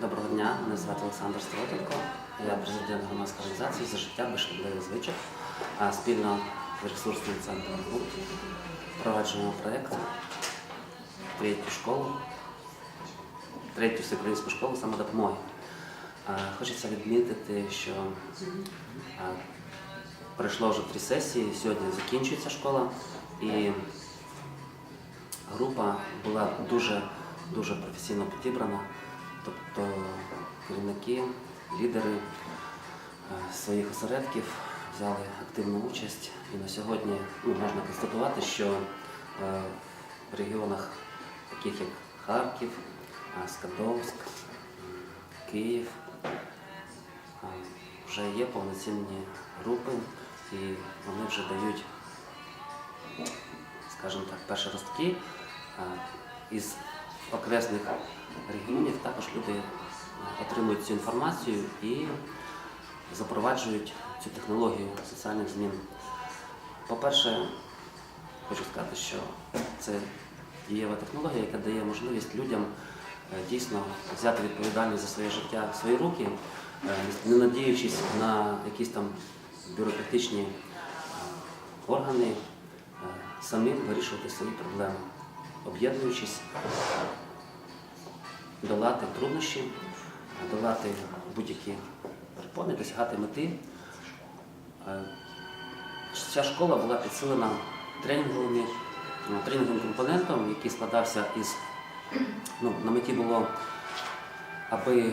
Доброго дня, мене звати Олександр Стротенко. Я президент громадської організації за життя без шкідливих. А спільно з ресурсним центром ГУР впроваджуємо проєкт третю школу, третю всеукраїнську школу самодопомоги. Хочеться відмітити, що пройшло вже три сесії, сьогодні закінчується школа і група була дуже дуже професійно підібрана. Тобто керівники, лідери е, своїх осередків взяли активну участь. І на сьогодні ну, можна констатувати, що е, в регіонах, таких як Харків, е, Скадовськ, Київ, вже є повноцінні групи і вони вже дають скажімо так, перші ростки. Із окресних регіонів також люди отримують цю інформацію і запроваджують цю технологію соціальних змін. По-перше, хочу сказати, що це дієва технологія, яка дає можливість людям е, дійсно взяти відповідальність за своє життя в свої руки, е, не надіючись на якісь там бюрократичні е, органи, е, самим вирішувати свої проблеми, об'єднуючись, долати труднощі, долати будь-які перепони, досягати мети. Е, Ця школа була підсилена тренінговими, ну, тренінговим компонентом, який складався із ну, на меті було, аби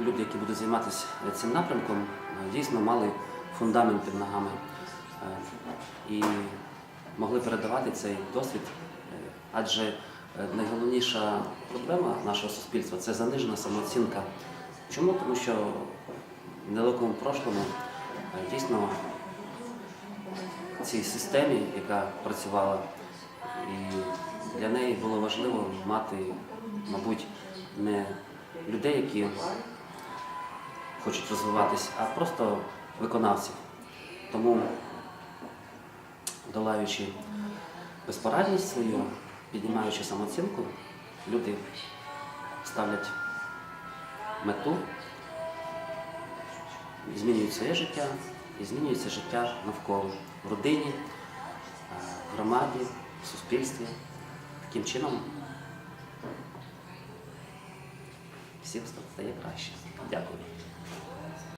люди, які будуть займатися цим напрямком, е, дійсно мали фундамент під ногами е, і могли передавати цей досвід. Адже найголовніша проблема нашого суспільства це занижена самооцінка. Чому? Тому що в недалекому прошлому е, дійсно цій системі, яка працювала, і для неї було важливо мати, мабуть, не людей, які хочуть розвиватись, а просто виконавців. Тому, долаючи безпорадність свою, піднімаючи самооцінку, люди ставлять мету, змінюють своє життя і змінюється життя навколо в родині, е, в громаді, в суспільстві. Таким чином всім стає краще. Дякую.